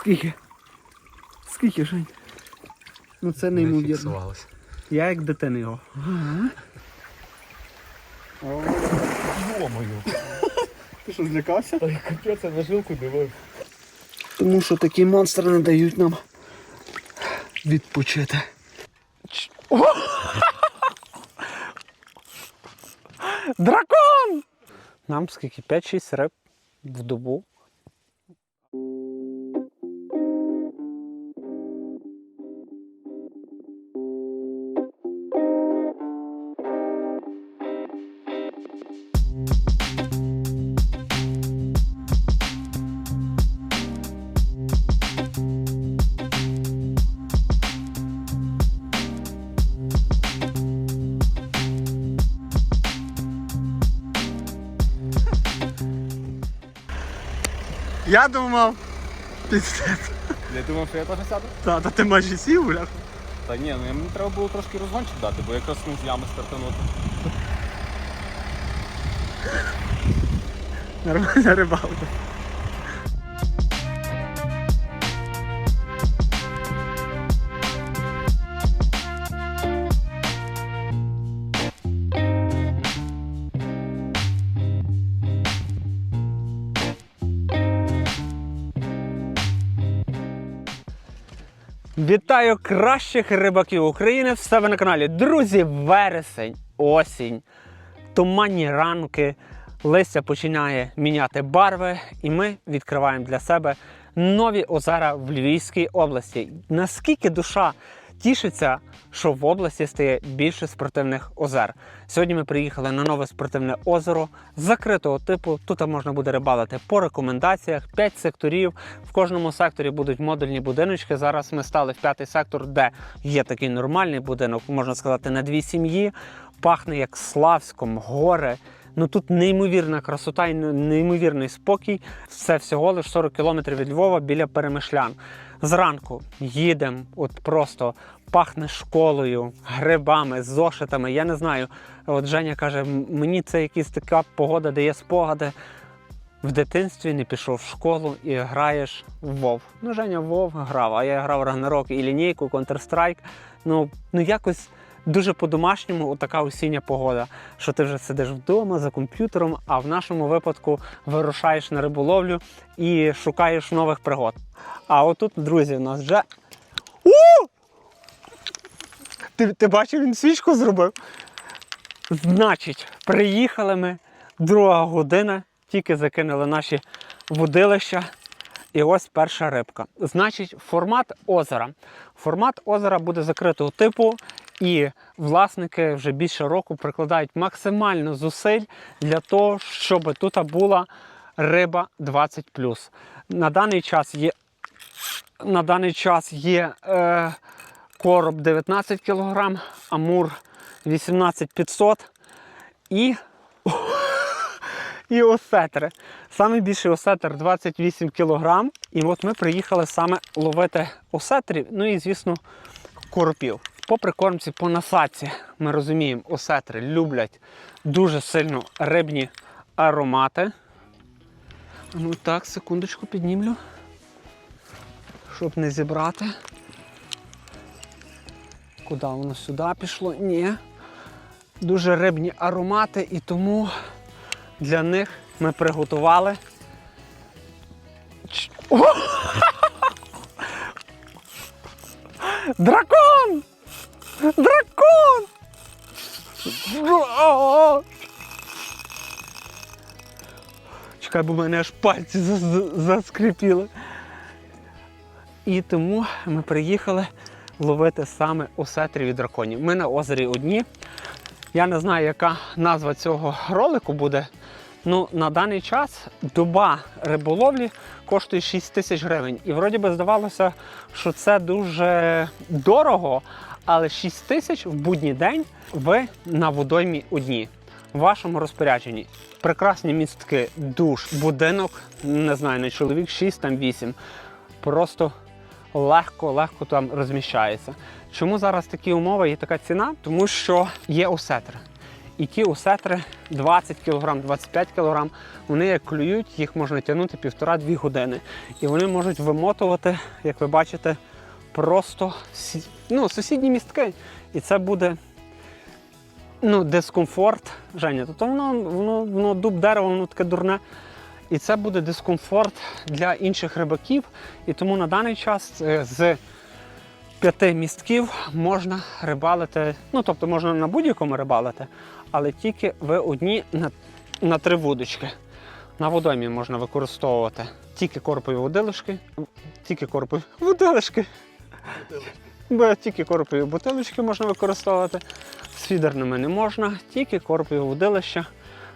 Скільки? Скільки, Жень? Ну це Не неймовірно. Я як дитина його. Йомою. Ти що, злякався? Ой, капець, я на жилку дивив. Тому що такі монстри не дають нам відпочити. Ч-! Дракон! Нам скільки? 5-6 риб в добу. Я думав. Піздець. Я думав, що я теж сяду. Та, та ти майже сів, бля. Та ні, ну мені треба було трошки розгончик дати, бо якраз ну, з ями стартанути. Нормальна рибалка. Вітаю кращих рибаків України в себе на каналі. Друзі, вересень, осінь, туманні ранки, листя починає міняти барви, і ми відкриваємо для себе нові озера в Львівській області. Наскільки душа тішиться, що в області стає більше спортивних озер. Сьогодні ми приїхали на нове спортивне озеро закритого типу. Тут можна буде рибалити по рекомендаціях, 5 секторів. В кожному секторі будуть модульні будиночки. Зараз ми стали в п'ятий сектор, де є такий нормальний будинок, можна сказати, на дві сім'ї. Пахне як Славськом, гори. Ну тут неймовірна красота і неймовірний спокій. Все всього лише 40 кілометрів від Львова біля Перемишлян. Зранку їдемо, от просто пахне школою, грибами, зошитами. Я не знаю. От Женя каже, мені це якась така погода дає спогади. В дитинстві не пішов в школу і граєш в Вов. Ну, Женя Вов грав, а я грав Рагнарок і лінійку, Counter-Strike. Ну, ну якось дуже по-домашньому така осіння погода, що ти вже сидиш вдома за комп'ютером, а в нашому випадку вирушаєш на риболовлю і шукаєш нових пригод. А отут, друзі, у нас вже. У! Ти, ти бачив, він свічку зробив? Значить, приїхали ми, друга година, тільки закинули наші водилища. І ось перша рибка. Значить, формат озера. Формат озера буде закритого типу, і власники вже більше року прикладають максимально зусиль для того, щоб тут була риба 20. На даний час є, на даний час є е, короб 19 кг, амур 18500 і і осетри. Саме більший осетр 28 кг. І от ми приїхали саме ловити осетрів, ну і, звісно, коропів. По прикормці, по насадці, ми розуміємо, осетри люблять дуже сильно рибні аромати. Ну так, секундочку піднімлю, щоб не зібрати. Куди воно сюди пішло? Ні. Дуже рибні аромати, і тому для них ми приготували. Дракон! Дракон! Чекай, бо мене аж пальці за- за- заскрипіли. І тому ми приїхали ловити саме осетрів і драконів. Ми на озері одні. Я не знаю, яка назва цього ролику буде. Ну, на даний час доба риболовлі коштує 6 тисяч гривень. І вроді би здавалося, що це дуже дорого, але 6 тисяч в будній день ви на водоймі одні. В вашому розпорядженні прекрасні містки, душ, будинок, не знаю, не чоловік 6, там 8. Просто легко, легко там розміщається. Чому зараз такі умови і така ціна? Тому що є осетри. І ті усетри 20 кг, 25 кг, вони як клюють, їх можна тягнути півтора-дві години. І вони можуть вимотувати, як ви бачите, просто ну, сусідні містки. І це буде ну, дискомфорт. Женя, тобто воно, воно, воно дуб дерева, воно таке дурне. І це буде дискомфорт для інших рибаків. І тому на даний час е, з п'яти містків можна рибалити. Ну, тобто можна на будь-якому рибалити, але тільки ви одні на, на три вудочки. На водоймі можна використовувати тільки корпові водилишки, тільки корпові водилишки. Бо тільки корпові бутилочки можна використовувати. З фідерними не можна, тільки корпові водилища.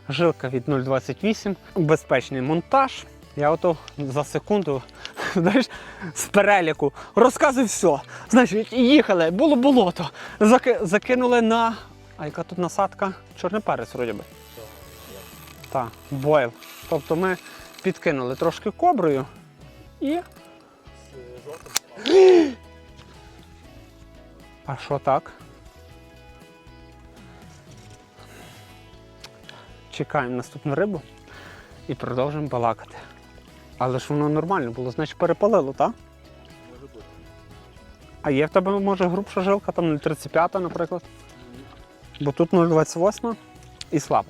Жилка від 0,28, безпечний монтаж. Я ото за секунду знаєш, з переліку розказую все. Значить, їхали, було болото. Заки, закинули на. А яка тут насадка? Чорний перець, вроді би. Так, бойл. Тобто ми підкинули трошки коброю і. А що так? Чекаємо наступну рибу і продовжимо балакати. Але ж воно нормально було, значить перепалило, так? Може бути. А є в тебе, може, грубша жилка, там 0,35, наприклад. Бо тут 0,28 і слабо.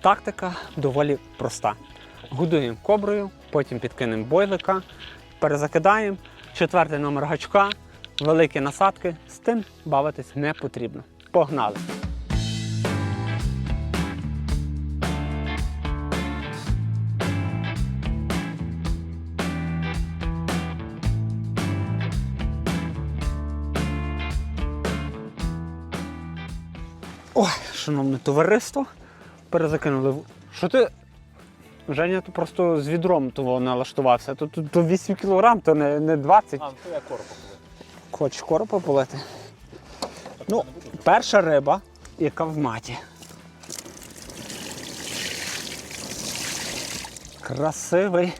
Тактика доволі проста. Годуємо коброю, потім підкинемо бойлика, перезакидаємо, четвертий номер гачка, великі насадки. З тим бавитись не потрібно. Погнали! Шановне товариство, перезакинули. в- Що ти? Женя то просто з відром того налаштувався. Тут, тут, то 8 кілограм, то не, не 20. А, ну то я корпа коли. Хочеш коропа полити? Ну, перша риба, яка в маті. Красивий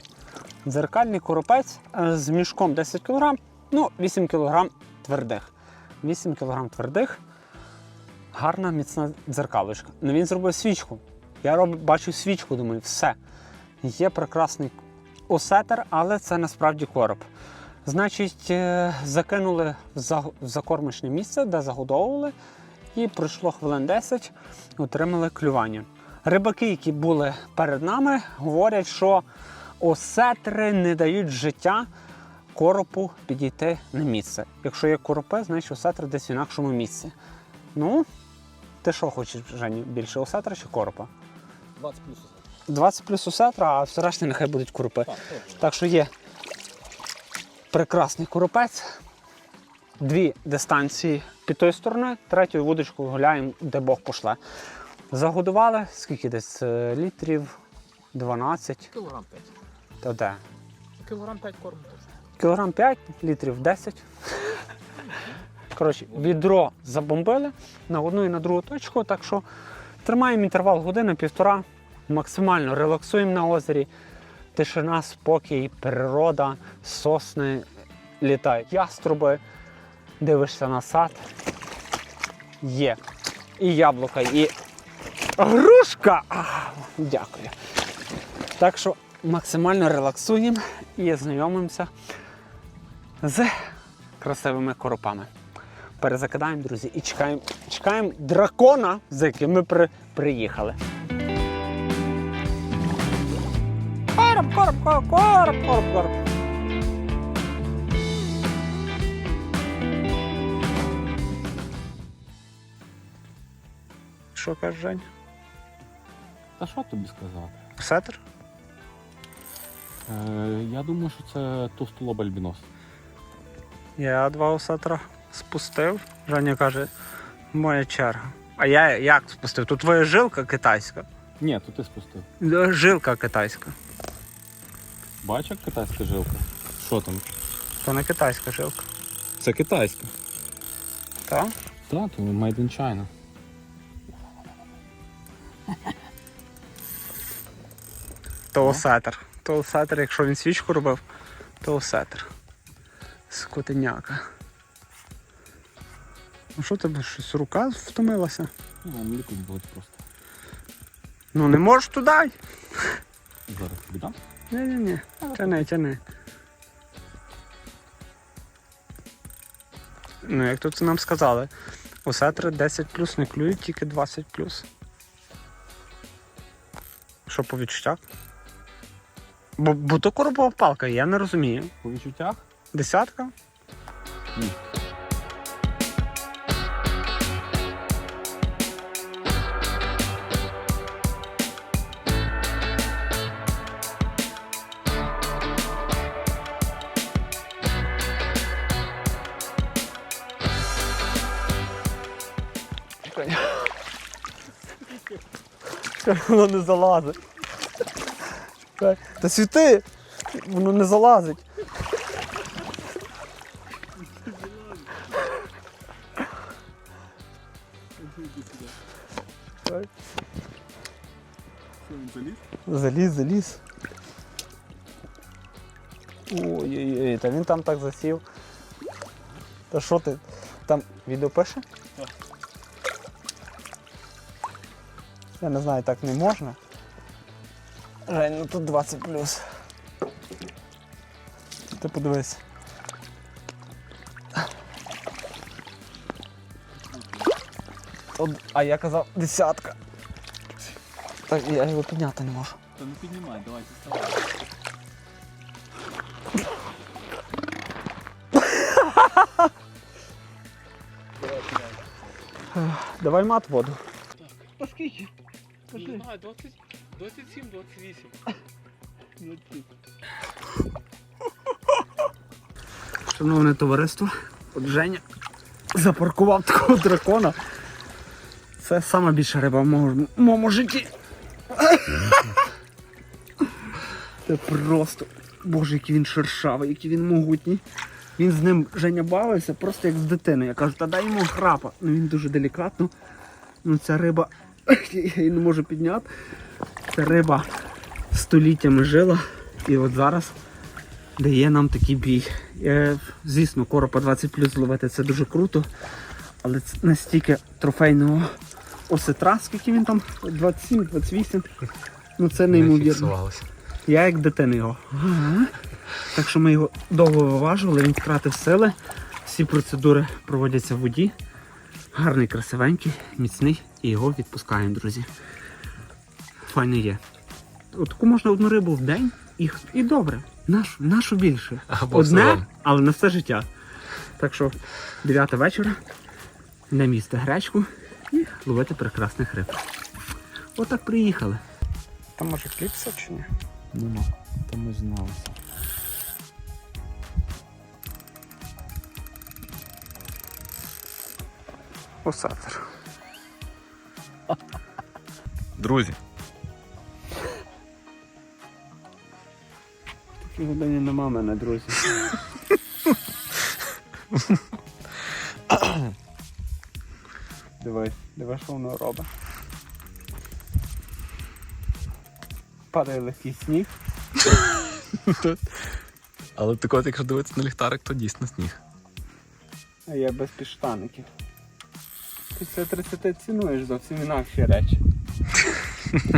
дзеркальний коропець е, з мішком 10 кг, ну, 8 кг твердих. 8 кг твердих. Гарна міцна дзеркалочка. Ну він зробив свічку. Я роб, бачу свічку, думаю, все. Є прекрасний осетер, але це насправді короб. Значить, е, закинули в закормочне місце, де загодовували, і пройшло хвилин 10, отримали клювання. Рибаки, які були перед нами, говорять, що осетри не дають життя коропу підійти на місце. Якщо є коропи, значить осетр десь в інакшому місці. Ну, ти що хочеш, Жені, більше осетра чи коропа? 20 плюс. 20 плюс осетра, а все решта нехай будуть коропи. Так, Так що є прекрасний коропець, дві дистанції під тої сторони, третю вудочку гуляємо, де Бог пошле. Загодували, скільки десь е, літрів? 12. Кілограм 5. Та де? Кілограм 5 корму теж. Кілограм 5, літрів 10. Коротше, відро забомбили на одну і на другу точку, так що тримаємо інтервал години-півтора, максимально релаксуємо на озері. Тишина, спокій, природа, сосни, літають яструби, дивишся на сад. Є. І яблука, і грушка. А, дякую. Так що максимально релаксуємо і знайомимося з красивими коропами. Перезакидаємо, друзі, і чекаємо, чекаємо дракона, з яким ми при, приїхали. Короб, короб, короб, короб, короб, короб. Що каже Жень? Та що тобі сказати? Сетер? Е, я думаю, що це товстолоб альбінос. Я два осетра спустив. Женя каже, моя черга. А я як спустив? Тут твоя жилка китайська. Ні, то ти спустив. Жилка китайська. Бачиш, як китайська жилка? Що там? То не китайська жилка. Це китайська. Так? Так, то made in China. То осетр, якщо він свічку робив, то осетр. Скотиняка. Ну що тебе щось рука втомилася? Ну, лікуть болить просто. Ну не можеш туди. Зараз тобі дам. Ні-ні-ні. Тяни, тяни. Ну, як тут нам сказали, у сетри 10 плюс не клюють, тільки 20 плюс. Що по відчуттях? Бо, бо то коробова палка, я не розумію. По відчуттях? Десятка? Ні. Воно не залазить. Та світи! Воно не залазить. Заліз? Заліз, заліз. Ой-ой-ой, та він там так засів. Та що ти? Там відео пише? Я не знаю, так не можна. Жень, ну тут 20 плюс. Ти подивись. От, а я казав десятка. Так, я його підняти не можу. Та не піднімай, давай вставай. Давай мат воду. Та скільки? Не знаю, 20, 27, 28. Шановне товариство, от Женя запаркував такого дракона. Це сама більша риба в моєму, моєму житті. Це просто. Боже, який він шершавий, який він могутній. Він з ним Женя бавився просто як з дитиною. Я кажу, та дай йому храпа. Ну він дуже делікатно. Ну ця риба, я її не можу підняти. Ця риба століттями жила. І от зараз дає нам такий бій. Е, звісно, коропа 20 плюс зловити це дуже круто, але це настільки трофейного осетра, скільки він там? 27-28. Ну це неймовірно. Я як дитина його. Ага. Так що ми його довго виважували, він втратив сили. Всі процедури проводяться в воді. Гарний, красивенький, міцний і його відпускаємо, друзі. Файно є. От таку можна одну рибу в день і, і добре. Нашу, нашу більше. Або Одне, але на все життя. Так що 9 вечора не місце гречку і ловити прекрасних риб. Отак приїхали. Там може кліпса чи ні? Нема. Та ми зналися. Осатор. Друзі, Такі годині нема мене, друзі. Дивись, дивись, що воно робить. Падає легкий сніг. але так от, якщо дивитися на ліхтарик, то дійсно сніг. А я без підштаників. Після 30 цінуєш зовсім інакші речі.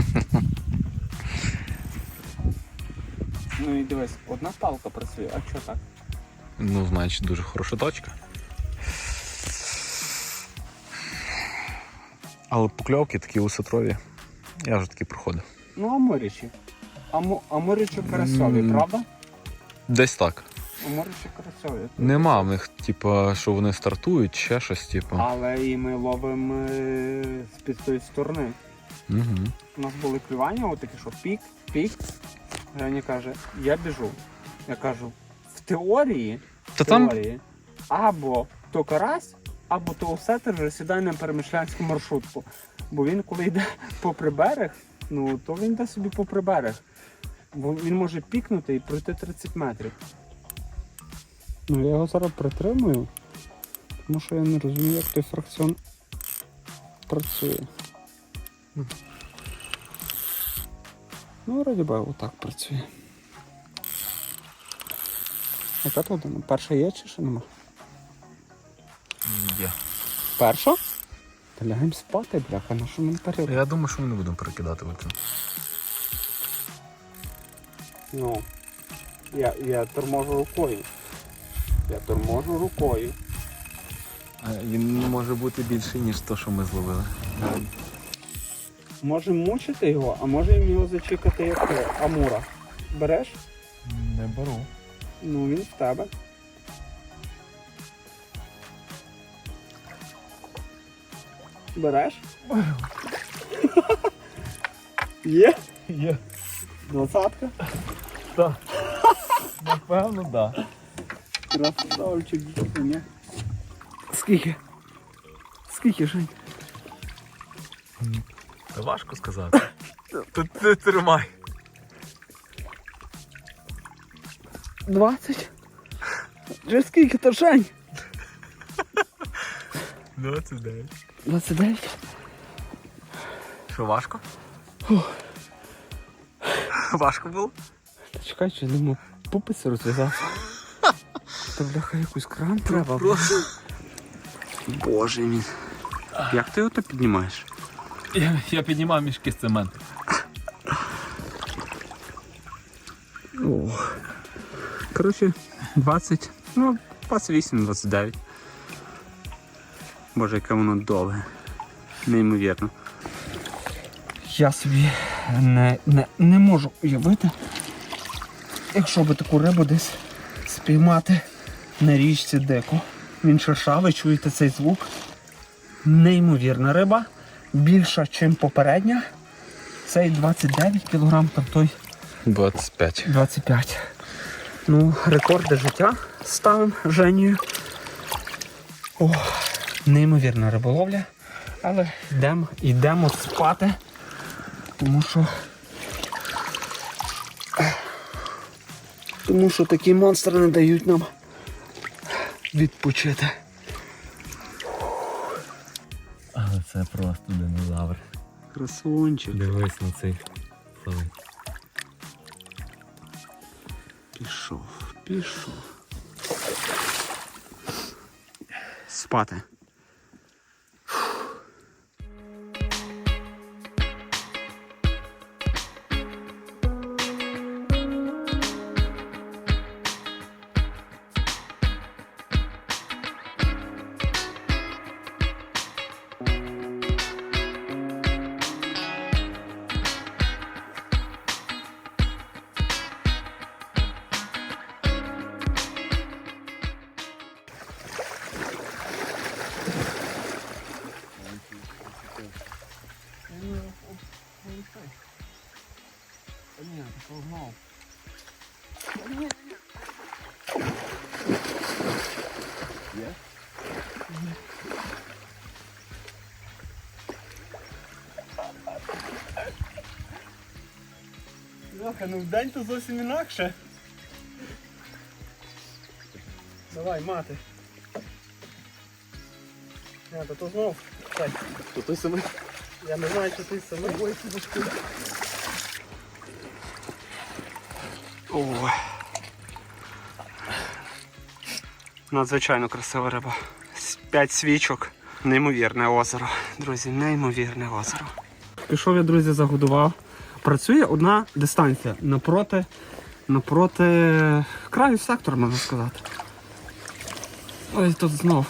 ну і дивись, одна палка працює, а що так? Ну, значить, дуже хороша точка. Але покльовки такі усетрові. Я вже такі проходив. Ну, аморічі. Амо, аморічі карасові, М. правда? Десь так. Аморічі карасові. Нема в них, типа, що вони стартують, ще щось, типу. Але і ми ловимо е, з-під тої сторони. Угу. У нас були клювання, отакі, що пік, пік. Женя каже, я біжу. Я кажу, в теорії, Та в там теорії або то карась, або то осетер вже сідає на перемишлянську маршрутку. Бо він, коли йде попри берег, ну то він йде собі попри берег. Бо він може пікнути і пройти 30 метрів. Ну я його зараз притримую, тому що я не розумію, як той фракціон працює. Ну, вроді би, отак працює. Яка тут? Перша є чи ще нема? є. Перша? Та лягаємо спати, бляха, на що ми перед? Я думаю, що ми не будемо перекидати викин. Ну, я, я торможу рукою. Я торможу рукою. Він може бути більший, ніж то, що ми зловили. Можемо мучити його, а можемо його зачекати як е, амура. Береш? Не беру. Ну він в тебе. Береш? Є? Є. Двадцатка? Так. Напевно, так. Красавчик, ні? Скільки? Скільки, Жень? Та важко сказати. Тут ти тримай. 20? Вже скільки то Жень? 29. 29? Що, важко? Важко було? Та чекай, що я думаю, пупець розв'язався. Та бляха якусь кран треба. Боже мій. Як ти його то піднімаєш? Я, я піднімав мішки з цементу. О. Коротше, 20, ну, 28-29. Боже, яке воно довге. Неймовірно. Я собі не, не, не можу уявити, якщо би таку рибу десь спіймати на річці дико. Він шершавий, чуєте цей звук? Неймовірна риба, більша, ніж попередня. Цей 29 кг, там той 25. 25. Ну, рекорди життя ставимо Женію. О, неймовірна риболовля. Але йдемо, йдемо спати. Тому що. Тому що такі монстри не дають нам відпочити. Але це просто динозавр. Красунчик. Дивись на цей флавик. Пішов, пішов. Спати. Льоха, ну вдень то зовсім інакше. Давай, мати. Не, то то знов. Чекай. То той самий. Я не знаю, чи ти самий. Ой. Надзвичайно красива риба. П'ять свічок. Неймовірне озеро. Друзі, неймовірне озеро. Пішов я, друзі, загодував. Працює одна дистанція напроти, напроти краю сектора, можна сказати. Ось тут знов.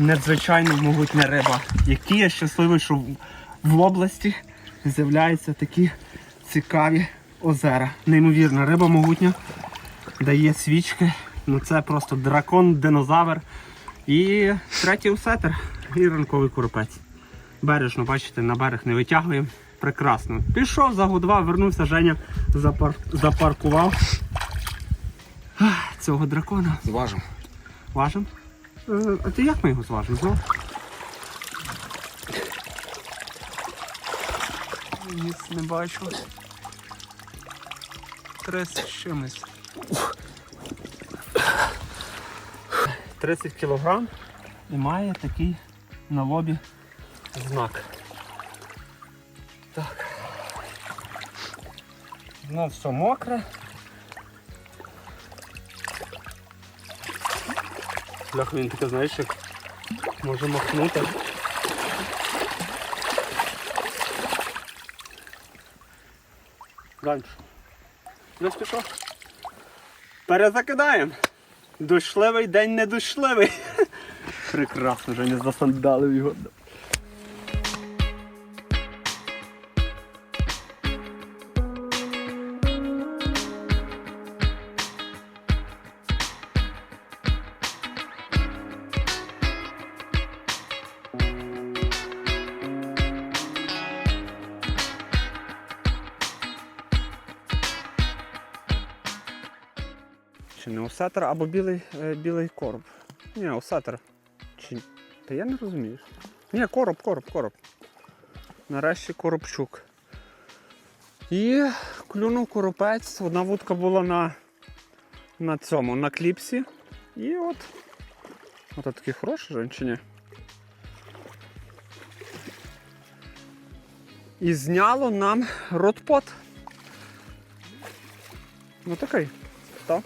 надзвичайно могутня риба. Які я щасливий, що в області з'являються такі цікаві озера. Неймовірна риба могутня, дає свічки. Ну це просто дракон, динозавр. І третій усетер і ранковий куропець. Бережно, бачите, на берег не витягуємо. Прекрасно. Пішов, загодував, вернувся, Женя запар... запаркував цього дракона. Зважимо. Важим? Е, А ти як ми його зважимо? Знов? Ніц не бачу. 30 з чимось. 30 кілограм і має такий на лобі знак. Так. Ну, все мокре. Бляха, він таке, знаєш, як може махнути. Далі. Ну що? Перезакидаємо. Душливий день недушливий. Прекрасно, вже не засандалив його. Осетр або білий, е, білий короб? Ні, осетр. Чи... Та я не розумію. Ні, короб, короб, короб. Нарешті коробчук. І клюнув коропець. Одна вудка була на, на цьому, на кліпсі. І от. От такий хороший же, чи ні? І зняло нам ротпот. Ну такий. Так.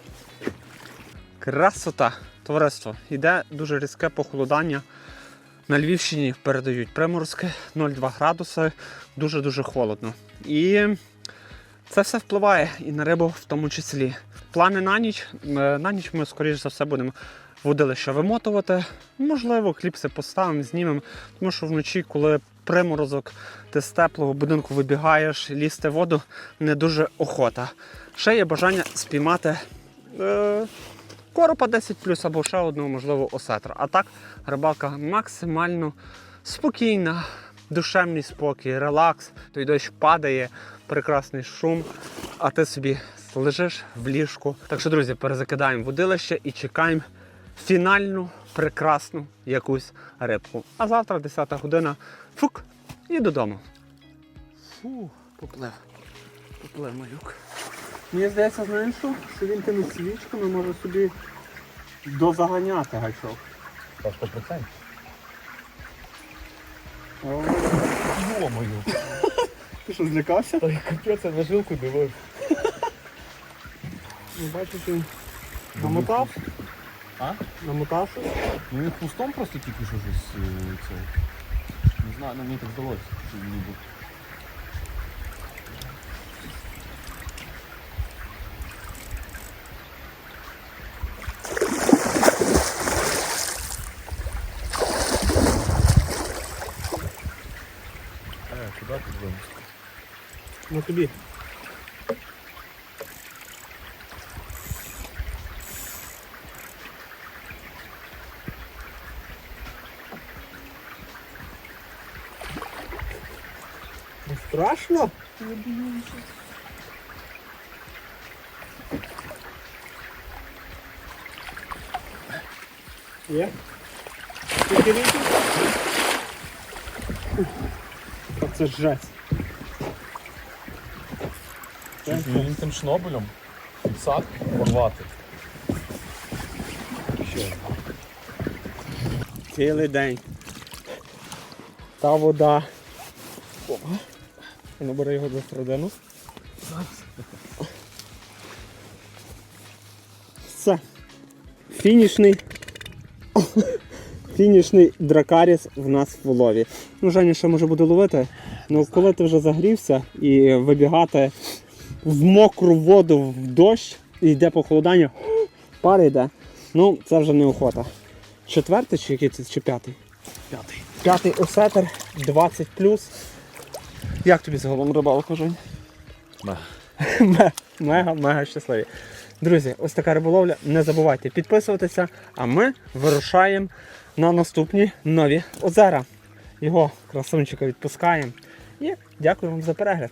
Красота, товариство. Іде дуже різке похолодання. На Львівщині передають приморозки 0,2 градуси, дуже-дуже холодно. І це все впливає і на рибу в тому числі. Плани на ніч. Е, На ніч ми, скоріш за все, будемо водилище вимотувати. Можливо, кліпси поставимо, знімемо. Тому що вночі, коли приморозок, ти з теплого будинку вибігаєш, лізти воду не дуже охота. Ще є бажання спіймати е, коропа 10 або ще одного, можливо, осетра. А так, рибалка максимально спокійна, душевний спокій, релакс. Той дощ падає, прекрасний шум, а ти собі лежиш в ліжку. Так що, друзі, перезакидаємо водилище і чекаємо фінальну прекрасну якусь рибку. А завтра, 10 година, фук, і додому. Фу, поплив. Поплив малюк. Мені здається, знаєш що? Що він тими свічками може собі дозаганяти гачок. Та 100%. Йо-мою. Ти що, злякався? Та й капець, я на жилку дивив. Ну, бачиш, він намотав, А? намотав щось. Ну він хвостом просто тільки що щось е, це. Не знаю, ну мені так здалося, що він ніби. тобі. Не страшно? Є? Скільки літрів? Та Це жесть. Щось він тим шнобелем фіксат порвати. Цілий день. Та вода. Ну, бери його до середину. Все. Фінішний. Фінішний дракаріс в нас в улові. Ну, Женя ще може буде ловити. Ну, коли ти вже загрівся і вибігати в мокру воду в дощ і йде похолодання, пара йде. Ну, це вже не охота. Четвертий чи який це чи п'ятий? П'ятий. П'ятий осетер 20 Як тобі загалом рибалка, Жень? Мега. Мега, мега щасливі. Друзі, ось така риболовля. Не забувайте підписуватися, а ми вирушаємо на наступні нові озера. Його красунчика відпускаємо. І дякую вам за перегляд.